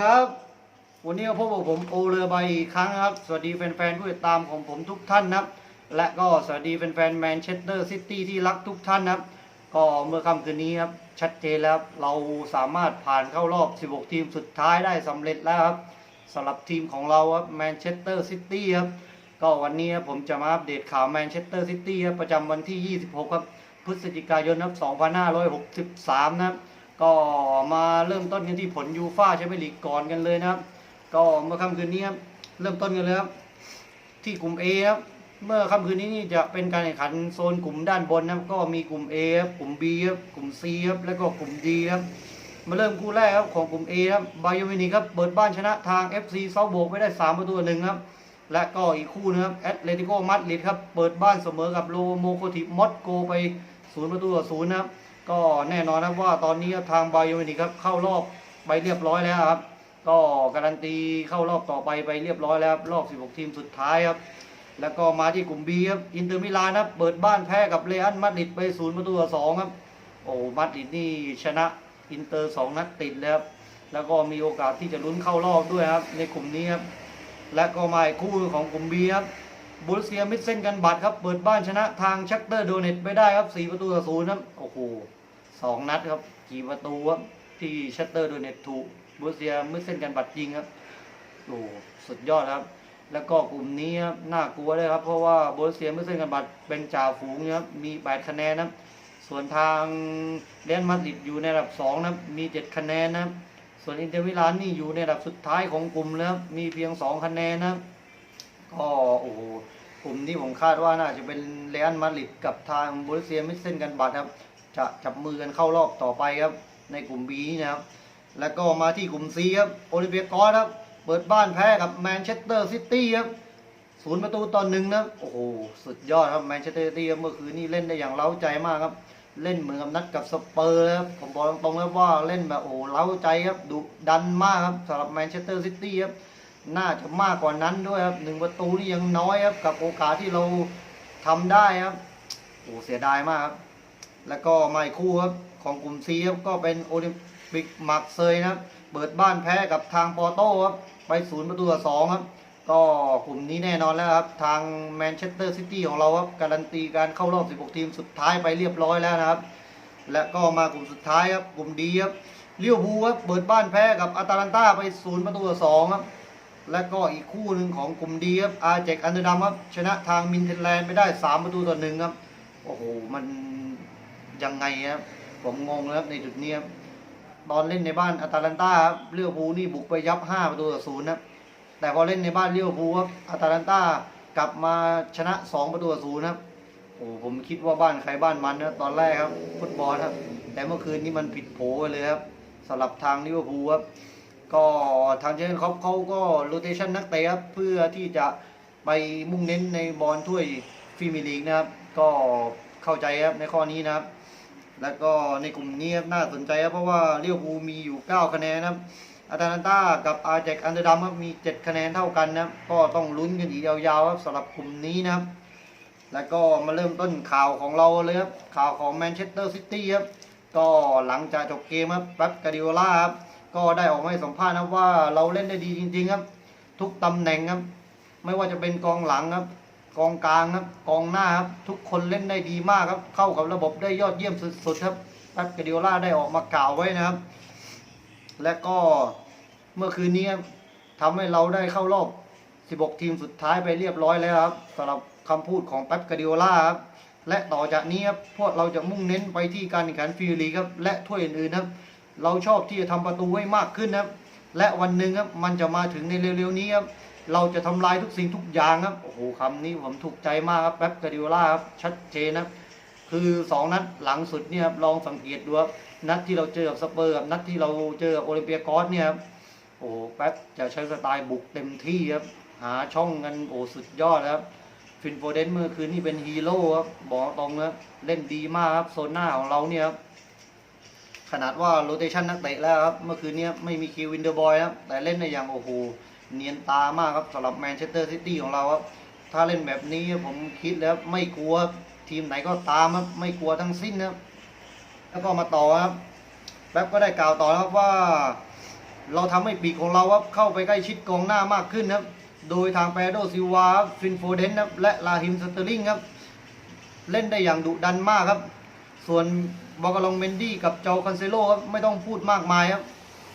ครับ วันนี้ก็พบกับผมโอเรือใบอีกครั้งครับ สวัสดีแฟนๆผู้ติดตามของผมทุกท่านนะครับ และก็สวัสดีแฟนๆแมนเชสเตอร์ซิตี้ที่รักทุกท่านนะครับ ก็เมื่อค่ำคืนนี้ครับ ชัดเจนแล้วเราสามารถผ่านเข้ารอบ 16 ทีมสุดท้ายได้สำเร็จแล้วครับสำหรับทีมของเราครับแมนเชสเตอร์ซิตี้ครับก็วันนี้ครับผมจะมาอัปเดตข่าวแมนเชสเตอร์ซิตี้ครับประจำวันที่ 26 ครับพฤศจิกายนครับ2563 นะครับ ก็มาเริ่มต้นกันที่ผลยูฟ่าแชมเปี้ยนลีกก่อนกันเลยนะครับ ก็เมื่อค่ำคืนนี้ครับเริ่มต้นกันเลยครับที่กลุ่ม A ครับเมื่อค่ำคืนนี้นี่จะเป็นการแข่งขันโซนกลุ่มด้านบนนะครับก็มีกลุ่ม A ครับกลุ่ม B ครับกลุ่ม C ครับแล้วก็กลุ่ม D ครับมาเริ่มคู่แรกครับของกลุ่ม A ครับไบโยมินิครับเปิดบ้านชนะทาง FC เซาโบกไปได้ 3 ประตูต่อหนึ่งครับและก็อีกคู่นะครับแอตเลติโกมาดริดครับเปิดบ้านเสมอกับโลโมโคทิมอสโกไปศูนย์ประตูต่อศูนย์นะครับ ก็แน่นอนนะครับว่าตอนนี้ทางไบาโยมินิครับเข้ารอบไปเรียบร้อยแล้วครับ ก็การันตีเข้ารอบต่อไปไปเรียบร้อยแล้วครับรอบ 16 ทีมสุดท้ายครับ แล้วก็มาที่กลุ่ม B ครับอินเตอร์มิลานครับเปิดบ้านแพ้กับเรอัลมาดริดไปศูนย์ประตูต่อสองครับโอ้มาดริดนี่ชนะอินเตอร์สองนัดติดแล้วครับแล้วก็มีโอกาสที่จะลุ้นเข้ารอบด้วยครับในกลุ่มนี้ครับและก็มาอีกคู่ของกลุ่ม B ครับ บูรเซียมิดเซนกันบัตครับ เปิดบ้านชนะทางชักเตอร์โดเนตไปได้ครับ4ประตูต่อศูนย์ครับโอ้โหสองนัดครับกี่ประตูครับที่ชักเตอร์โดเนตถูกบูรเซียมิดเซนกันบัตยิงครับโอ้สุดยอดครับ แล้วก็กลุ่มนี้ครับน่ากลัวเลยครับ เพราะว่าโบรเซียไม่เส้นกันบัตเป็นจ่าฝูงครับมี8คะแนนนะส่วนทางเรอัลมาดริดอยู่ในระดับ2นะครับมี7คะแนนนะส่วนอินเตอร์มิลานนี่อยู่ในระดับสุดท้ายของกลุ่มแล้วมีเพียง2คะแนนนะ ก็โอ้โหกลุ่มนี้ผมคาดว่าน่าจะเป็นเรอัลมาดริดกับทางบรเซียไม่เส้นกันบัตครับ จะจับมือกันเข้ารอบต่อไปครับ ในกลุ่ม B นี้นะครับแล้วก็มาที่กลุ่ม C ครับโอลิเวียกอสครับ เปิดบ้านแพ้กับแมนเชสเตอร์ซิตี้ครับศูนย์ประตูต่อหนึ่งนะโอ้โห สุดยอดครับแมนเชสเตอร์ซิตี้เมื่อคืนนี้เล่นได้อย่างเล้าใจมากครับ เล่นเหมือนกับนัดกับสเปอร์ครับผมบอกตรงๆแล้วว่าเล่นแบบโอ้เล้าใจครับดุดันมากครับสำหรับแมนเชสเตอร์ซิตี้ครับ น่าจะมากกว่านั้นด้วยครับหนึ่งประตูนี่ยังน้อยครับ กับโอกาสที่เราทำได้ครับโอ้เสียดายมากครับ แล้วก็มาอีกคู่ครับของกลุ่มซีครับก็เป็นโอลิมปิกมาร์เซยนะครับเปิดบ้านแพ้กับทางปอร์โต้ครับไปศูนย์ประตูต่อสองครับ ก็กลุ่มนี้แน่นอนแล้วครับ ทางแมนเชสเตอร์ซิตี้ของเราครับการันตีการเข้ารอบ 16 ทีมสุดท้ายไปเรียบร้อยแล้วนะครับ และก็มากลุ่มสุดท้ายครับกลุ่มดีครับเลี้ยวภูครับเปิดบ้านแพ้กับอาตาลันตาไปศูนย์ประตูต่อสองครับ และก็อีกคู่หนึ่งของกลุ่มดีครับอาเจกอันเดอร์ดัมครับ ชนะทางมินเทนแลนด์ไปได้ 3 ประตูต่อหนึ่งครับ โอ้โห มันยังไงครับผมงงแล้วครับในจุดนี้ครับตอนเล่นในบ้านอาตาลันตาครับเลี้ยวภูนี่บุกไปยับ 5 ประตูต่อศูนย์ครับแต่พอเล่นในบ้านเลี้ยวภูครับอาตาลันตากลับมาชนะ 2 ประตูต่อศูนย์ครับโอ้ผมคิดว่าบ้านใครบ้านมันนะตอนแรกครับฟุตบอลครับ แต่เมื่อคืนนี้มันผิดโผไปเลยครับสำหรับทางลิเวอร์พูลครับ ก็ทางเจนครอปเขาก็โรเตชันนักเตะครับเพื่อที่จะไปมุ่งเน้นในบอลถ้วยฟีมียร์ลีกนะครับ ก็เข้าใจครับในข้อนี้นะครับ แล้วก็ในกลุ่มนี้น่าสนใจครับเพราะว่าเลี้ยวภูมีอยู่ 9 คะแนนนะครับอาตาลันตากับอาแจกอันเดอร์ดัมครับมี 7 คะแนนเท่ากันนะครับก็ต้องลุ้นกันอีกยาวๆครับสำหรับกลุ่มนี้นะครับ แล้วก็มาเริ่มต้นข่าวของเราเลยครับข่าวของแมนเชสเตอร์ซิตี้ครับก็หลังจากจบเกมครับแป๊บกาดิโอลาครับ ก็ได้ออกมาให้สัมภาษณ์นะว่าเราเล่นได้ดีจริงๆครับ ทุกตำแหน่งครับ ไม่ว่าจะเป็นกองหลังครับ กองกลางครับ กองหน้าครับ ทุกคนเล่นได้ดีมากครับ เข้ากับระบบได้ยอดเยี่ยมสุดๆครับแป๊บกาดิโอล่าได้ออกมากล่าวไว้นะครับ และก็เมื่อคืนนี้ทำให้เราได้เข้ารอบ 16 ทีมสุดท้ายไปเรียบร้อยแล้วครับสำหรับคำพูดของแป๊บกาดิโอล่าครับและต่อจากนี้ครับพวกเราจะมุ่งเน้นไปที่การแข่งขันฟรีลีครับและถ้วยอื่นๆครับ เราชอบที่จะทำประตูให้มากขึ้นนะครับ และวันหนึ่งครับมันจะมาถึงในเร็วๆนี้ครับเราจะทำลายทุกสิ่งทุกอย่างครับโอ้โหคำนี้ผมถูกใจมากครับแป๊บกาดิโอล่าครับชัดเจนนะครับคือสองนัดหลังสุดเนี่ยครับลองสังเกตดูครับนัดที่เราเจอกับสเปอร์กับนัดที่เราเจอกับโอลิมเปียกอสเนี่ยครับโอ้โหแป๊บจะใช้สไตล์บุกเต็มที่ครับหาช่องกันโอ้สุดยอดครับฟินโฟเดนเมื่อคืนนี่เป็นฮีโร่ครับบอกตรงนะเล่นดีมากครับโซนหน้าของเราเนี่ยครับ ขนาดว่าโรเตชันนักเตะแล้วครับ เมื่อคืนนี้ไม่มีคิววินเดอร์บอยครับ แต่เล่นได้อย่างโอ้โห เนียนตามากครับสำหรับแมนเชสเตอร์ซิตี้ของเราครับ ถ้าเล่นแบบนี้ผมคิดแล้วไม่กลัวทีมไหนก็ตามครับ ไม่กลัวทั้งสิ้นนะครับ แล้วก็มาต่อครับแป๊บก็ได้กล่าวต่อครับว่า เราทำให้ปีกของเราครับเข้าไปใกล้ชิดกองหน้ามากขึ้นครับ โดยทางแปโดซิวารับฟินโฟเดนครับและลาฮิมสเตอร์ลิงครับ เล่นได้อย่างดุดันมากครับ ส่วน บอกาลองเมนดี้กับเจ้าคันเซโลครับไม่ต้องพูดมากมายครับ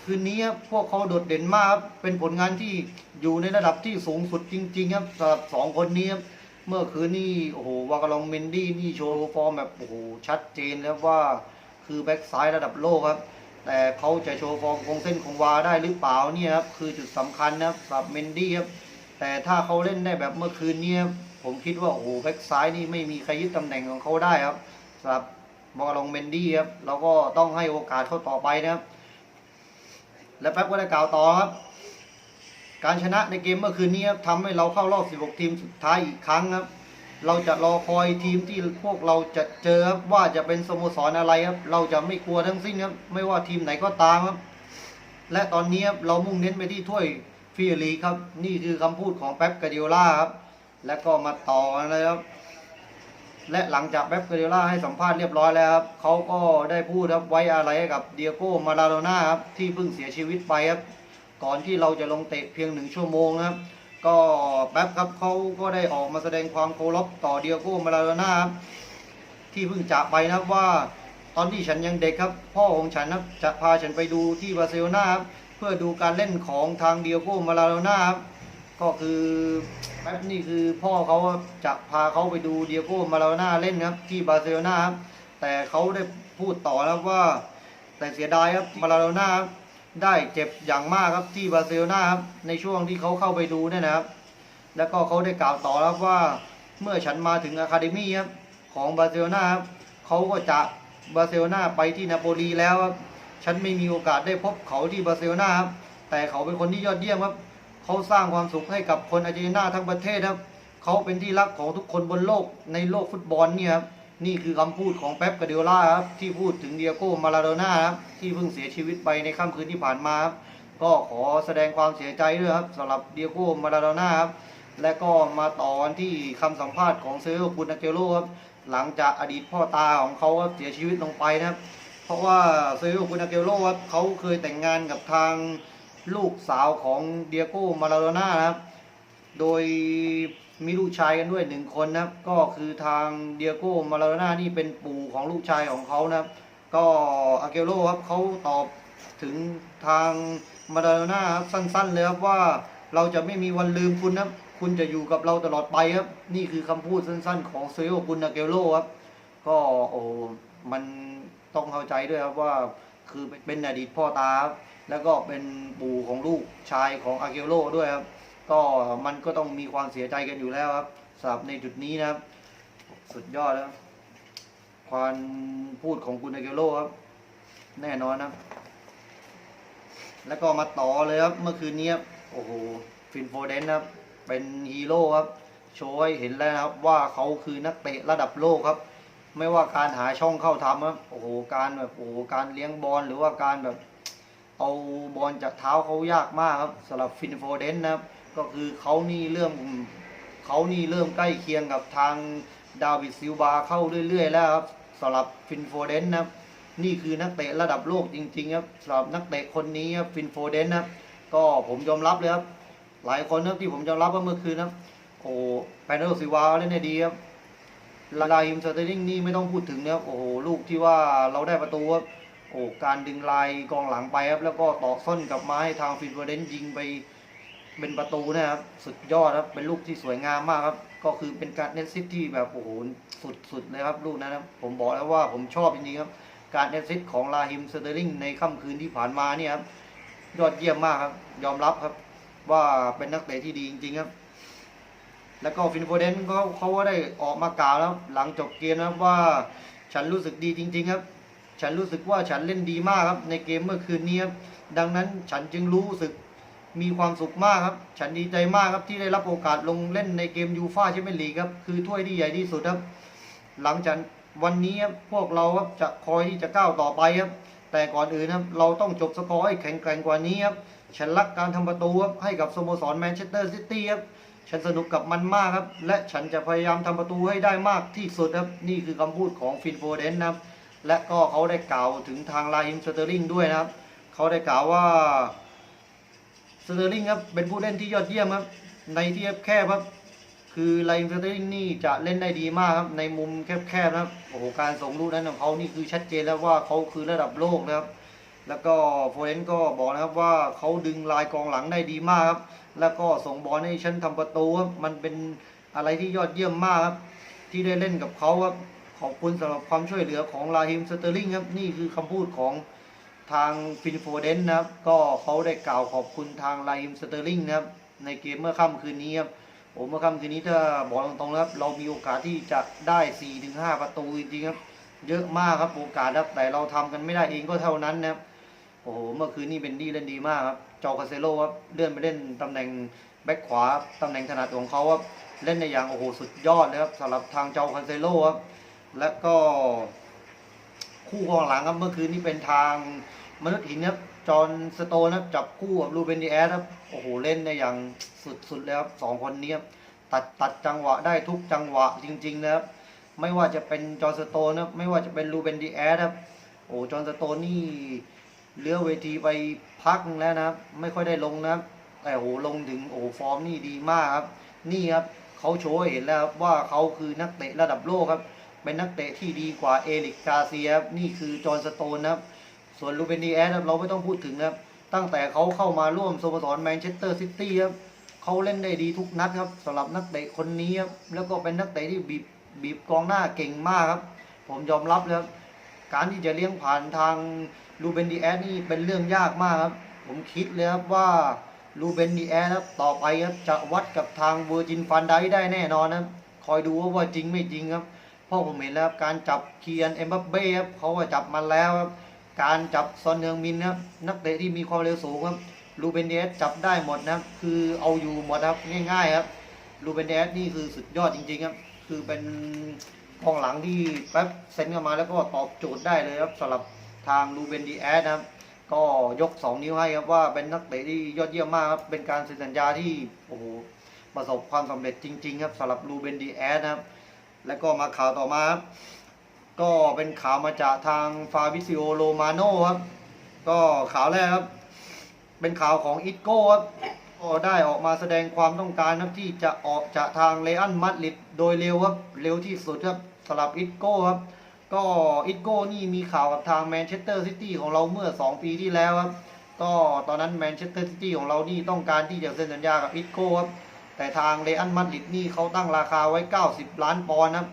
คืนนี้ครับพวกเขาโดดเด่นมากครับเป็นผลงานที่อยู่ในระดับที่สูงสุดจริง ๆ ครับสำหรับสองคนนี้ครับเมื่อคืนนี้โอ้โหวากาลองเมนดี้นี่โชว์ฟอร์มแบบโอ้โหชัดเจนแล้วว่าคือแบ็กซ้ายระดับโลกครับ แต่เขาจะโชว์ฟอร์มคงเส้นคงวาได้หรือเปล่าเนี่ยครับคือจุดสำคัญนะครับสำหรับเมนดี้ครับแต่ถ้าเขาเล่นได้แบบเมื่อคืนนี้ผมคิดว่าโอ้โหแบ็กซ้ายนี่ไม่มีใครยึดตำแหน่งของเขาได้ครับสำหรับ บอลองเมนดี้ครับเราก็ต้องให้โอกาสเขาต่อไปนะครับ และแป๊บก็ได้กล่าวต่อครับ การชนะในเกมเมื่อคืนนี้ครับทำให้เราเข้ารอบ 16 ทีมสุดท้ายอีกครั้งครับ เราจะรอคอยทีมที่พวกเราจะเจอครับว่าจะเป็นสโมสรอะไรครับ เราจะไม่กลัวทั้งสิ้นครับไม่ว่าทีมไหนก็ตามครับ และตอนนี้ครับเรามุ่งเน้นไปที่ถ้วยฟรีลีครับ นี่คือคำพูดของเป๊ปกาเดียล่าครับ และก็มาต่อกันเลยครับ และหลังจากเป๊ปกเดล่าให้สัมภาษณ์เรียบร้อยแล้วครับเขาก็ได้พูดครับไว้อะไรให้กับเดียโก้มาราโดน่าครับที่เพิ่งเสียชีวิตไปครับก่อนที่เราจะลงเตะเพียงหนึ่งชั่วโมงนะครับก็แป๊บครับเขาก็ได้ออกมาแสดงความเคารพต่อเดียโก้มาราโดน่าครับที่เพิ่งจากไปนะครับว่าตอนที่ฉันยังเด็กครับ พ่อของฉันครับจะพาฉันไปดูที่บาร์เซโลนาครับเพื่อดูการเล่นของทางเดียโก้มาราโดน่าครับก็คือ แป๊บนี่คือพ่อเขาจะพาเขาไปดูเดียโก้มาราน่าเล่นครับที่บาร์เซโลนาครับแต่เขาได้พูดต่อครับว่า แต่เสียดายครับมาราโดน่าครับได้เจ็บอย่างมากครับที่บาร์เซโลนาครับในช่วงที่เขาเข้าไปดูเนี่ยนะครับ แล้วก็เขาได้กล่าวต่อครับว่าเมื่อฉันมาถึงอะคาเดมี่ครับของบาร์เซโลนาครับเขาก็จะบาร์เซโลนาไปที่นาโปลีแล้วครับฉันไม่มีโอกาสได้พบเขาที่บาร์เซโลนาครับแต่เขาเป็นคนที่ยอดเยี่ยมครับ เขาสร้างความสุขให้กับคนอาร์เจนตินาทั้งประเทศครับเขาเป็นที่รักของทุกคนบนโลกในโลกฟุตบอลเนี่ยครับนี่คือคำพูดของเป๊ปกาเดโอล่าครับที่พูดถึงเดียโก้มาราโดน่าครับที่เพิ่งเสียชีวิตไปในค่ำคืนที่ผ่านมาครับก็ขอแสดงความเสียใจด้วยครับสำหรับเดียโก้มาราโดน่าครับและก็มาต่อกันที่คำสัมภาษณ์ของเซอร์บุนอาเกโรครับหลังจากอดีตพ่อตาของเขาเสียชีวิตลงไปนะครับเพราะว่าเซอร์บุนอาเกโรครับเขาเคยแต่งงานกับทาง ลูกสาวของเดียโก้มาราโดน่านะครับ โดยมีลูกชายกันด้วยหนึ่งคนนะครับ ก็คือทางเดียโก้มาราโดน่านี่เป็นปู่ของลูกชายของเขานะครับ ก็อาเกโรครับเขาตอบถึงทางมาราโดน่าครับสั้นๆเลยครับว่าเราจะไม่มีวันลืมคุณนะครับ คุณจะอยู่กับเราตลอดไปครับ นี่คือคำพูดสั้นๆ ของเซโอกุนอาเกโรครับ ก็โอ้มันต้องเข้าใจด้วยครับว่าคือเป็นอดีตพ่อตาครับ แล้วก็เป็นปู่ของลูกชายของอาเกโรด้วยครับ ก็มันก็ต้องมีความเสียใจกันอยู่แล้วครับสำหรับในจุดนี้นะครับ สุดยอดแล้วความพูดของคุณอาเกโรครับ แน่นอนนะแล้วก็มาต่อเลยครับ เมื่อคืนนี้ครับโอ้โหฟินโฟเดนครับ เป็นฮีโร่ครับโชว์ให้เห็นแล้วนะครับ ว่าเขาคือนักเตะระดับโลกครับ ไม่ว่าการหาช่องเข้าทำครับโอ้โหการแบบโอ้โหการเลี้ยงบอลหรือว่าการแบบ เอาบอลจากเท้าเขายากมากครับสำหรับฟินโฟเดนนะครับ ก็คือเขานี่เริ่มเขานี่เริ่มใกล้เคียงกับทางดาวิดซิลบาเข้าเรื่อย ๆ แล้วครับสำหรับฟินโฟเดนนะครับ นี่คือนักเตะระดับโลกจริง ๆ ครับสำหรับนักเตะคนนี้ครับฟินโฟเดนนะครับก็ผมยอมรับเลยครับ หลายคนนะที่ผมยอมรับว่าเมื่อคืนนะโอ้แพนเดซิวาเล่นได้ดีครับลาลาฮิมสเตอร์ลิงนี่ไม่ต้องพูดถึงนะครับโอ้โหลูกที่ว่าเราได้ประตูครับ โอ้การดึงลายกองหลังไปครับ แล้วก็ตอกส้นกลับมาให้ทางฟินโฟเดนยิงไปเป็นประตูนะครับ สุดยอดครับ เป็นลูกที่สวยงามมากครับ ก็คือเป็นการเน็ตซิตที่แบบโอ้โหสุดๆเลยครับลูกนั้นนะครับผมบอกแล้วว่าผมชอบจริงๆครับ การเน็ตซิตของลาฮิมสเตอร์ลิงในค่ำคืนที่ผ่านมาเนี่ยครับยอดเยี่ยมมากครับ ยอมรับครับ ว่าเป็นนักเตะที่ดีจริงๆครับ แล้วก็ฟินโฟเดนเขาเขาก็ได้ออกมากล่าวแล้ว หลังจบเกมนะครับว่า ฉันรู้สึกดีจริง ๆ ครับ ฉันรู้สึกว่าฉันเล่นดีมากครับ ในเกมเมื่อคืนนี้ครับดังนั้นฉันจึงรู้สึกมีความสุขมากครับ ฉันดีใจมากครับที่ได้รับโอกาสลงเล่นในเกมยูฟ่าแชมเปี้ยนลีกครับคือถ้วยที่ใหญ่ที่สุดครับ หลังจากวันนี้ครับพวกเราครับจะคอยที่จะก้าวต่อไปครับ แต่ก่อนอื่นครับเราต้องจบสกอร์ให้แข็งแกร่งกว่านี้ครับฉันรักการทำประตูครับให้กับสโมสรแมนเชสเตอร์ซิตี้ครับฉันสนุกกับมันมากครับ และฉันจะพยายามทำประตูให้ได้มากที่สุดครับ นี่คือคำพูดของฟินโฟเดนนะครับ และก็เขาได้กล่าวถึงทางลาฮิมสเตอร์ลิงด้วยนะครับ เขาได้กล่าวว่าสเตอร์ลิงครับเป็นผู้เล่นที่ยอดเยี่ยมครับในที่แคบครับ คือไลน์สเตอร์ลิงนี่จะเล่นได้ดีมากครับในมุมแคบๆนะครับโอ้โหการส่งลูกนั้นของเขานี่คือชัดเจนแล้วว่าเขาคือระดับโลกนะครับ แล้วก็โฟเรนก็บอกนะครับว่าเขาดึงลายกองหลังได้ดีมากครับแล้วก็ส่งบอลให้ฉันทำประตูครับมันเป็นอะไรที่ยอดเยี่ยมมากครับที่ได้เล่นกับเขาครับ ขอบคุณสำหรับความช่วยเหลือของลาฮิมสเตอร์ลิงครับนี่คือคำพูดของทางฟินโฟเดนนะครับ ก็เขาได้กล่าวขอบคุณทางลาฮิมสเตอร์ลิงนะครับในเกมเมื่อค่ำคืนนี้ครับโอ้เมื่อค่ำคืนนี้ถ้าบอกตรงๆนะครับ เรามีโอกาสที่จะได้4-5ถึงประตูจริงๆครับเยอะมากครับโอกาสครับแต่เราทำกันไม่ได้เองก็เท่านั้นนะครับโอ้โหเมื่อคืนนี้เบนดี้เล่นดีมากครับจอคาเซโลครับเลื่อนไปเล่นตำแหน่งแบ็คขวาตำแหน่งถนัดของเขาครับเล่นในอย่างโอ้โหสุดยอดเลยครับสำหรับทางจ้าคาเซโลครับ และก็คู่กองหลังครับเมื่อคืนนี้เป็นทางมนุษย์หินครับจอห์นสโตนครับจับคู่กับลูเบนดีแอสครับโอ้โหเล่นในอย่างสุดๆเลยครับสองคนนี้ครับตัดตัดจังหวะได้ทุกจังหวะจริง ๆ นะครับ ไม่ว่าจะเป็นจอห์นสโตนนะครับไม่ว่าจะเป็นลูเบนดีแอสครับโอ้จอห์นสโตนนี่เลี้ยวเวทีไปพักแล้วนะครับ ไม่ค่อยได้ลงนะครับแต่โอ้โหลงถึงโอ้ฟอร์มนี่ดีมากครับ นี่ครับเขาโชว์เห็นแล้วว่าเขาคือนักเตะระดับโลกครับ เป็นนักเตะที่ดีกว่าเอริกกาเซียบนี่คือจอห์นสโตนนะครับ ส่วนลูเบนดีแอสเราไม่ต้องพูดถึงนะครับ ตั้งแต่เขาเข้ามาร่วมสโมสรแมนเชสเตอร์ซิตี้ครับเขาเล่นได้ดีทุกนัดครับสำหรับนักเตะคนนี้ครับแล้วก็เป็นนักเตะที่บีบบีบกองหน้าเก่งมากครับ ผมยอมรับเลยครับการที่จะเลี้ยงผ่านทางลูเบนดีแอสนี่เป็นเรื่องยากมากครับผมคิดเลยครับว่าลูเบนดีแอสครับต่อไปครับจะวัดกับทางเวอร์จินฟันไดได้แน่นอนนะครับคอยดูว่าว่าจริงไม่จริงครับ พราะผมเห็นแล้วครับการจับเคียนเอ็มบัปเบ้ครับเขาก็จับมาแล้วครับการจับซอนเนืองมินนะครับนักเตะที่มีความเร็วสูงครับลูเบนเดสจับได้หมดนะคือเอาอยู่หมดครับง่ายๆครับลูเบนเดสนี่คือสุดยอดจริงๆครับคือเป็นกองหลังที่แป๊บเซ็นเข้ามาแล้วก็ตอบโจทย์ได้เลยครับสำหรับทางลูเบนดีแอสนะครับก็ยก 2 นิ้วให้ครับว่าเป็นนักเตะที่ยอดเยี่ยมมากครับเป็นการเซ็นสัญญาที่โอ้โหประสบความสำเร็จจริง ๆ ครับสำหรับลูเบนดีแอสนะครับ แล้วก็มาข่าวต่อมาครับก็เป็นข่าวมาจากทางฟาบิซิโอโรมาโนครับ ก็ข่าวแรกครับ เป็นข่าวของอิตโก้ครับก็ได้ออกมาแสดงความต้องการครับที่จะออกจากทางเรอัลมาดริดโดยเร็วครับเร็วที่สุดครับสำหรับอิตโก้ครับ ก็อิตโก้นี่มีข่าวกับทางแมนเชสเตอร์ซิตี้ของเราเมื่อ 2 ปีที่แล้วครับ ก็ตอนนั้นแมนเชสเตอร์ซิตี้ของเรานี่ต้องการที่จะเซ็นสัญญากับอิตโก้ครับ แต่ทางเรอัลมาดริดนี่เขาตั้งราคาไว้ 90 ล้านปอนด์ครับ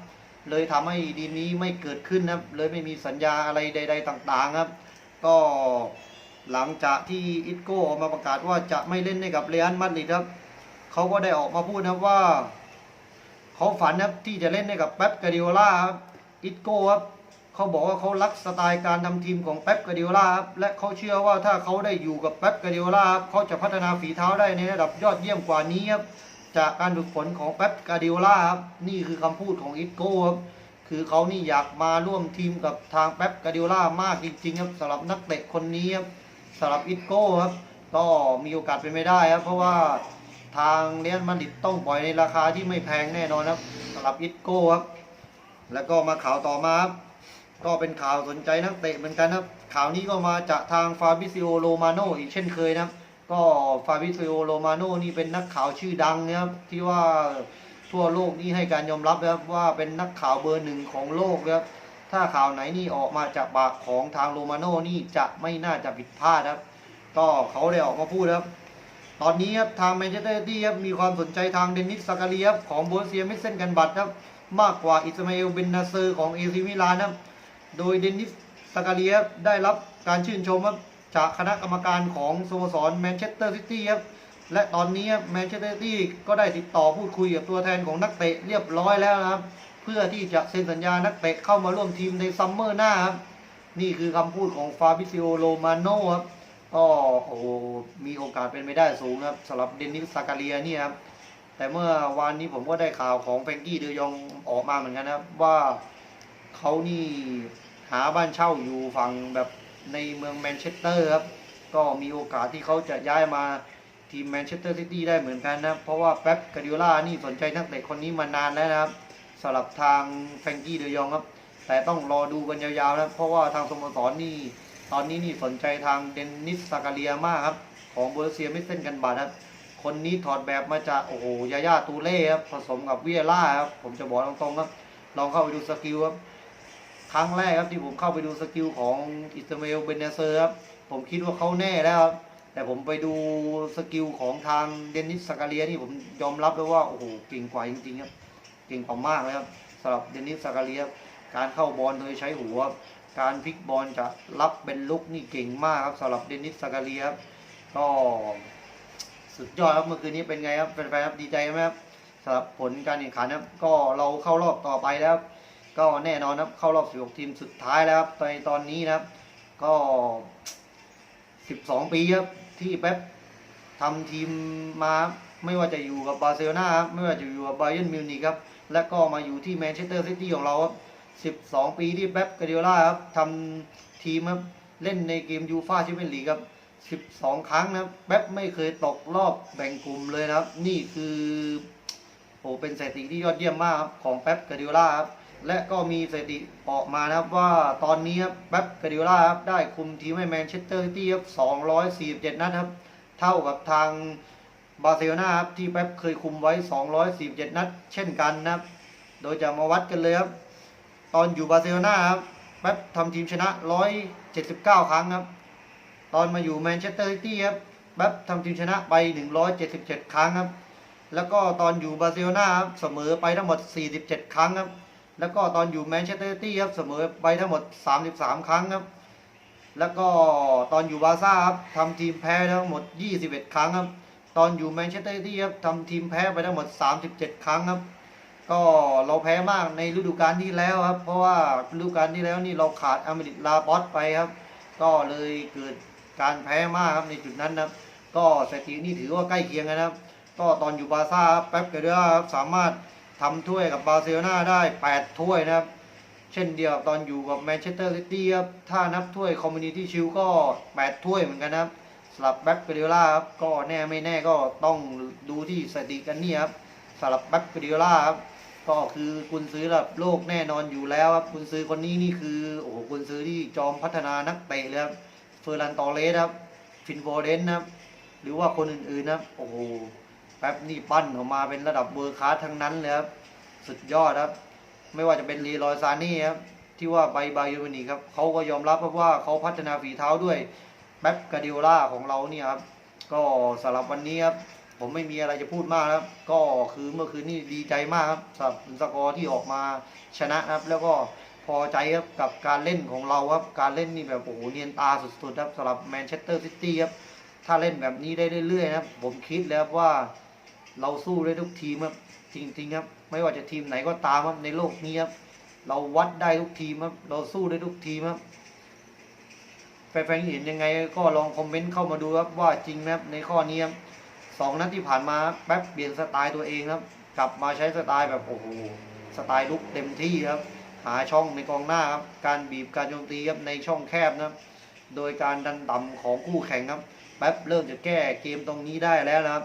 เลยทำให้ดีนี้ไม่เกิดขึ้นนะครับ เลยไม่มีสัญญาอะไรใด ๆ ต่าง ๆ ครับ ก็หลังจากที่อิตโก้ออกมาประกาศว่าจะไม่เล่นให้กับเรอัลมาดริดครับเขาก็ได้ออกมาพูดนะว่าเขาฝันนะครับที่จะเล่นให้กับเป๊ปกาดิโอล่าครับอิตโก้ครับเขาบอกว่าเขารักสไตล์การทำทีมของเป๊ปกาดิโอล่าครับและเขาเชื่อว่าถ้าเขาได้อยู่กับเป๊ปกาดิโอล่าครับเขาจะพัฒนาฝีเท้าได้ในระดับยอดเยี่ยมกว่านี้ครับ จากการฝึกฝนของเป๊ปกาดิโอล่าครับนี่คือคำพูดของอิตโก้ครับคือเขานี่อยากมาร่วมทีมกับทางเป๊ปกาดิโอล่ามากจริงๆครับสำหรับนักเตะคนนี้ครับสำหรับอิตโก้ครับก็มีโอกาสเป็นไม่ได้ครับเพราะว่าทางเรียนมาดิดต้องปล่อยในราคาที่ไม่แพงแน่นอนครับสำหรับอิตโก้ครับแล้วก็มาข่าวต่อมาครับก็เป็นข่าวสนใจนักเตะเหมือนกันครับข่าวนี้ก็มาจากทางฟาบิซิโอโรมาโนอีกเช่นเคยนะครับ ก็ฟาบิซิโอโรมาโน่นี่เป็นนักข่าวชื่อดังนะครับที่ว่าทั่วโลกนี่ให้การยอมรับนะครับว่าเป็นนักข่าวเบอร์หนึ่งของโลกนะครับถ้าข่าวไหนนี่ออกมาจากปากของทางโรมาโน่นี่จะไม่น่าจะผิดพลาดครับ ก็เขาได้ออกมาพูดครับ ตอนนี้ครับทางแมนเชสเตอร์ซิตี้ครับมีความสนใจทางเดนิสซากาเรียของโบรเซียมิสเซนกันบัตครับมากกว่าอิสมาเอลเบนนาเซอร์ของเอซิมิลานครับโดยเดนิสซากาเรียได้รับการชื่นชมครับ จากคณะกรรมการของสโมสรแมนเชสเตอร์ซิตี้ครับและตอนนี้แมนเชสเตอร์ซิตี้ก็ได้ติดต่อพูดคุยกับตัวแทนของนักเตะเรียบร้อยแล้วนะครับ เพื่อที่จะเซ็นสัญญานักเตะเข้ามาร่วมทีมในซัมเมอร์หน้าครับนี่คือคำพูดของฟาบิซิโอโรมาโนครับก็โอ้มีโอกาสเป็นไปได้สูงครับสำหรับเดนิสซากาเรียเนี่ยครับแต่เมื่อวานนี้ผมก็ได้ข่าวของแฟงกี้เดยองออกมาเหมือนกันนะครับว่าเขานี่หาบ้านเช่าอยู่ฝั่งแบบ ในเมืองแมนเชสเตอร์ครับก็มีโอกาสที่เขาจะย้ายมาทีมแมนเชสเตอร์ซิตี้ได้เหมือนกันนะเพราะว่าแป๊บกาดิโอล่านี่สนใจนักเตะคนนี้มานานแล้วนะครับสำหรับทางแฟรงกี้เดยองครับ แต่ต้องรอดูกันยาวๆนะเพราะว่าทางสโมสรนี่ ตอนนี้นี่สนใจทางเดนนิสซากาเรียมากครับ ของเบอร์เซียไม่เส้นกันบาดครับ คนนี้ถอดแบบมาจากโอ้โหยาย่าตูเล่ครับผสมกับเวียร่าครับผมจะบอกตรงๆครับลองเข้าไปดูสกิลครับ ครั้งแรกครับที่ผมเข้าไปดูสกิลของอิสมาเอลเบนเนเซอร์ครับผมคิดว่าเขาแน่แล้วครับแต่ผมไปดูสกิลของทางเดนิสสกาเลียนี่ผมยอมรับเลยว่าโอ้โหเก่งกว่าจริงๆครับเก่งกว่ามากเลยครับสำหรับเดนิสสกาเลียครับการเข้าบอลโดยใช้หัว การพลิกบอลจะรับเป็นลุกนี่เก่งมากครับสำหรับเดนิสสกาเลียครับก็สุดยอดครับเมื่อคืนนี้เป็นไงครับแฟนๆครับดีใจไหมครับสำหรับผลการแข่งขันครับก็เราเข้ารอบต่อไปแล้ว ก็แน่นอนครับเข้ารอบ 16 ทีมสุดท้ายแล้วครับในตอนนี้นะครับ ก็ 12 ปีครับที่เป๊ปทำทีมมาไม่ว่าจะอยู่กับบาร์เซโลนาครับไม่ว่าจะอยู่กับไบเ e นมิวนิกครับและก็มาอยู่ที่แมนเชสเตอร์ซิตี้ของเราครับ12 ปีที่เป๊ปกาเดียล่าครับทำทีมครับเล่นในเกมยูฟ่าแชมเปี้ยนลีกครับ12 ครั้งนะครับเป๊ปไม่เคยตกรอบแบ่งกลุ่มเลยนะครับ นี่คือโอ้เป็นสถิติที่ยอดเยี่ยมมากครับของเป๊ปกาเดียล่าครับ และก็มีสถิติออกมานะครับว่าตอนนี้ครับเป๊ปกาเดียล่าครับได้คุมทีมให้แมนเชสเตอร์ซิตี้ครับ247 นัดครับ เท่ากับทางบาร์เซโลนาครับที่เป๊ปเคยคุมไว้ 247 นัด เช่นกันนะครับ โดยจะมาวัดกันเลยครับ ตอนอยู่บาร์เซโลนาครับเป๊ปทำทีมชนะ 179 ครั้งครับ ตอนมาอยู่แมนเชสเตอร์ซิตี้ครับเป๊ปทำทีมชนะไป 177 ครั้งครับ แล้วก็ตอนอยู่บาร์เซโลนาครับเสมอไปทั้งหมด 47 ครั้งครับ แล้วก็ตอนอยู่แมนเชสเตอร์ซิตี้ครับเสมอไปทั้งหมด 33 ครั้งครับ แล้วก็ตอนอยู่บาซ่าครับทำทีมแพ้ทั้งหมด 21 ครั้งครับ ตอนอยู่แมนเชสเตอร์ซิตี้ครับทำทีมแพ้ไปทั้งหมด 37 ครั้งครับ ก็เราแพ้มากในฤดูกาลที่แล้วครับ เพราะว่าฤดูกาลที่แล้วนี่เราขาดอเมริกลาบอสไปครับ ก็เลยเกิดการแพ้มากครับในจุดนั้นนะครับ ก็สถิตินี่ถือว่าใกล้เคียงกันะครับ ก็ตอนอยู่บาซ่าครับแป๊บเกเดอร์ครับสามารถ ทำถ้วยกับบาร์เซโลนาได้ 8 ถ้วยนะครับ เช่นเดียวกับตอนอยู่กับแมนเชสเตอร์ซิตี้ครับ ถ้านับถ้วยคอมมูนิตี้ชิลก็ 8 ถ้วยเหมือนกันนะครับสำหรับแบ็คเกเดล่าครับก็แน่ไม่แน่ก็ต้องดูที่สถิติกันนี่ครับสำหรับแบ็คเกเดล่าครับก็คือคุณซื้อระดับโลกแน่นอนอยู่แล้วครับคุณซื้อคนนี้นี่คือโอ้โหคุณซื้อที่จอมพัฒนานักเตะเลยครับเฟอร์รันตอเรสครับฟินโฟเดนนะครับหรือว่าคนอื่นๆนะครับโอ้โห แป๊บนี่ปั้นออกมาเป็นระดับเวอร์คลาทั้งนั้นเลยครับสุดยอดครับ ไม่ว่าจะเป็นลีลอยซานี่ครับที่ว่าไปบาเยอร์มิวนิกครับเขาก็ยอมรับครับว่าเขาพัฒนาฝีเท้าด้วยแป๊บกาดิโอล่าของเราเนี่ยครับก็สำหรับวันนี้ครับผมไม่มีอะไรจะพูดมากครับ ก็คือเมื่อคืนนี้ดีใจมากครับสำหรับสกอร์ที่ออกมาชนะครับ แล้วก็พอใจครับกับการเล่นของเราครับการเล่นนี่แบบโอ้โหเนียนตาสุดๆครับสำหรับแมนเชสเตอร์ซิตี้ครับถ้าเล่นแบบนี้ได้เรื่อยๆนะครับผมคิดแล้วว่า เราสู้ได้ทุกทีมครับจริงๆครับ ไม่ว่าจะทีมไหนก็ตามครับในโลกนี้ครับเราวัดได้ทุกทีมครับเราสู้ได้ทุกทีมครับแฟนๆเห็นยังไง ก็ลองคอมเมนต์เข้ามาดูครับว่าจริงไหมครับในข้อนี้ครับสองนัดที่ผ่านมาแป๊บเปลี่ยนสไตล์ตัวเองครับ กลับมาใช้สไตล์แบบโอ้โหสไตล์ลุกเต็มที่ครับ หาช่องในกองหน้าครับการบีบการโจมตีครับในช่องแคบนะโดยการดันต่ำของคู่แข่งครับแป๊บเริ่มจะแก้เกมตรงนี้ได้แล้วนะครับ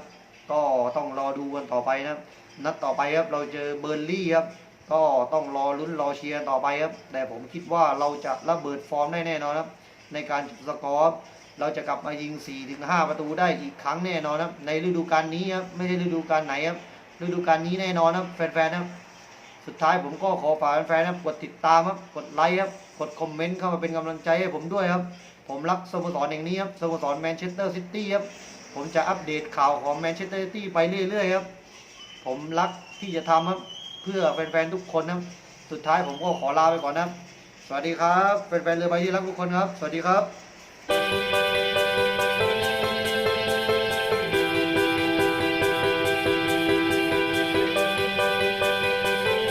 ก็ต้องรอดูกันต่อไปนะครับ นัดต่อไปครับเราเจอเบอร์ลี่ครับ ก็ต้องรอลุ้นรอเชียร์ต่อไปครับ แต่ผมคิดว่าเราจะระเบิดฟอร์มได้แน่นอนครับ ในการจุดสกอร์เราจะกลับมายิง 4-5 ประตูได้อีกครั้งแน่นอนครับ ในฤดูกาลนี้ครับไม่ใช่ฤดูกาลไหนครับฤดูกาลนี้แน่นอนครับแฟนๆครับสุดท้ายผมก็ขอฝากแฟนๆครับกดติดตามครับกดไลค์ครับกดคอมเมนต์เข้ามาเป็นกำลังใจให้ผมด้วยครับ ผมรักสโมสรแห่งนี้ครับสโมสรแมนเชสเตอร์ซิตี้ครับ ผมจะอัปเดตข่าวของแมนเชสเตอร์ซิตี้ไปเรื่อยๆครับ ผมรักที่จะทำครับ เพื่อแฟนๆทุกคนครับ สุดท้ายผมก็ขอลาไปก่อนนะสวัสดีครับ แฟนๆเรือใบที่รักทุกคนครับ สวัสดีครับ